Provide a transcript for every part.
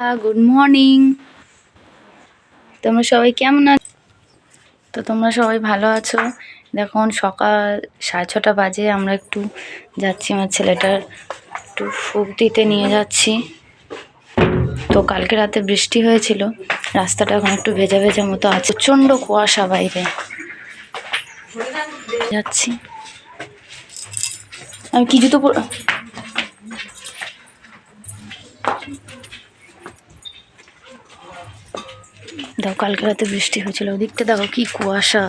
Good morning তোমরা সবাই কেমন আছো? তো তোমরা সবাই ভালো আছো? দেখুন সকাল সাড়ে ছটা বাজে, আমরা একটু যাচ্ছি আমার ছেলেটার, একটু ফুক দিতে নিয়ে যাচ্ছি। তো কালকে রাতে বৃষ্টি হয়েছিল, রাস্তাটা এখন একটু ভেজা ভেজা মতো আছে। প্রচণ্ড কুয়াশা বাইরে। যাচ্ছি। আমি কি জুতো দেখো, কালকে রাতে বৃষ্টি হয়েছিল। ওদিকটা দেখো কি কুয়াশা।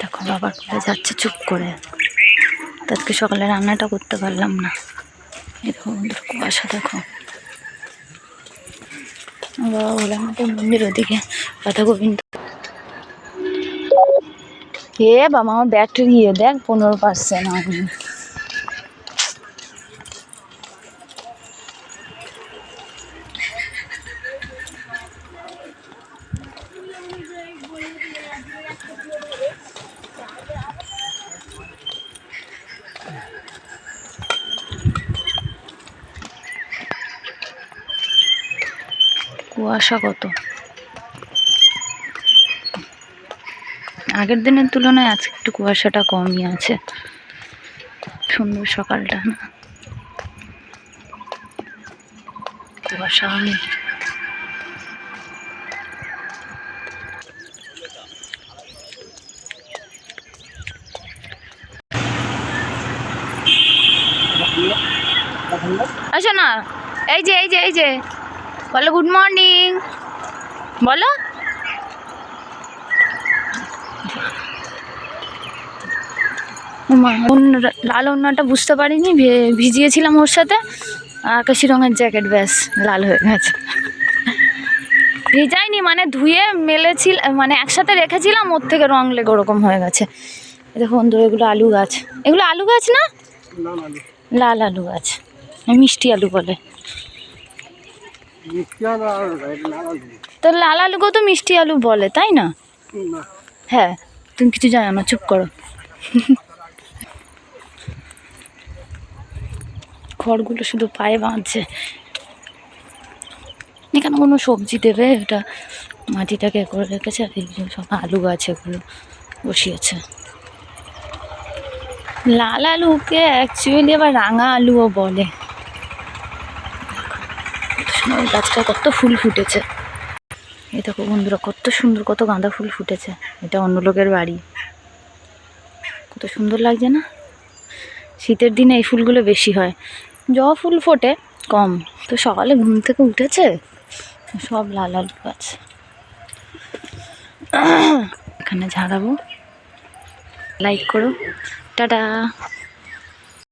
দেখো বাবার কোলে যাচ্ছে চুপ করে। তো আজকে সকালে রান্নাটা করতে পারলাম না। বন্ধুর কুয়াশা, দেখো। বাবা ভোলানাথের মন্দির ওদিকে রাধা গোবিন্দ এ বাবা, আমার ব্যাটারি দেখ, পনেরো পার্সেন্ট কুয়াশা কত আগের দিনের তুলনায় আজকে একটু কুয়াশাটা কমই আছে। সুন্দর সকালটা। না কুয়াশাও নেই আসো না, এই যে এই যে এই যে। বলো গুড মর্নিং বলো। লাল অন্যটা বুঝতে পারিনি ভিজিয়েছিলাম ওর সাথে। আকাশি রঙের জ্যাকেট ব্যাস লাল হয়ে গেছে। ভিজাইনি মানে ধুয়ে মেলেছিল মানে একসাথে রেখেছিলাম ওর থেকে রং লেগে ওরকম হয়ে গেছে। দেখো বন্ধু এগুলো আলু গাছ। এগুলো আলু গাছ না? লাল আলু গাছ মিষ্টি আলু বলে। তো লাল আলুকেও তো মিষ্টি আলু বলে তাই না? হ্যাঁ তুমি কিছু জানো না চুপ করো। খড়গুলো শুধু পায়ে বাঁধছে। এখানে কোনো সবজি দেবে? এটা মাটিটাকে করে রেখেছে আর এইগুলো সব আলু গাছ এগুলো বসিয়েছে। লাল আলুকে অ্যাকচুয়ালি আবার রাঙা আলুও বলে। ওই গাছটা কত ফুল ফুটেছে। এই দেখো বন্ধুরা, কত সুন্দর কত গাঁদা ফুল ফুটেছে। এটা অন্য লোকের বাড়ি। কত সুন্দর লাগছে না? শীতের দিনে এই ফুলগুলো বেশি হয়। জবা ফুল ফোটে, কম। তো সকালে ঘুম থেকে উঠেছে, সব লাল লাল গাছ। এখানে ঝাড়াবো। লাইক করো। টাটা।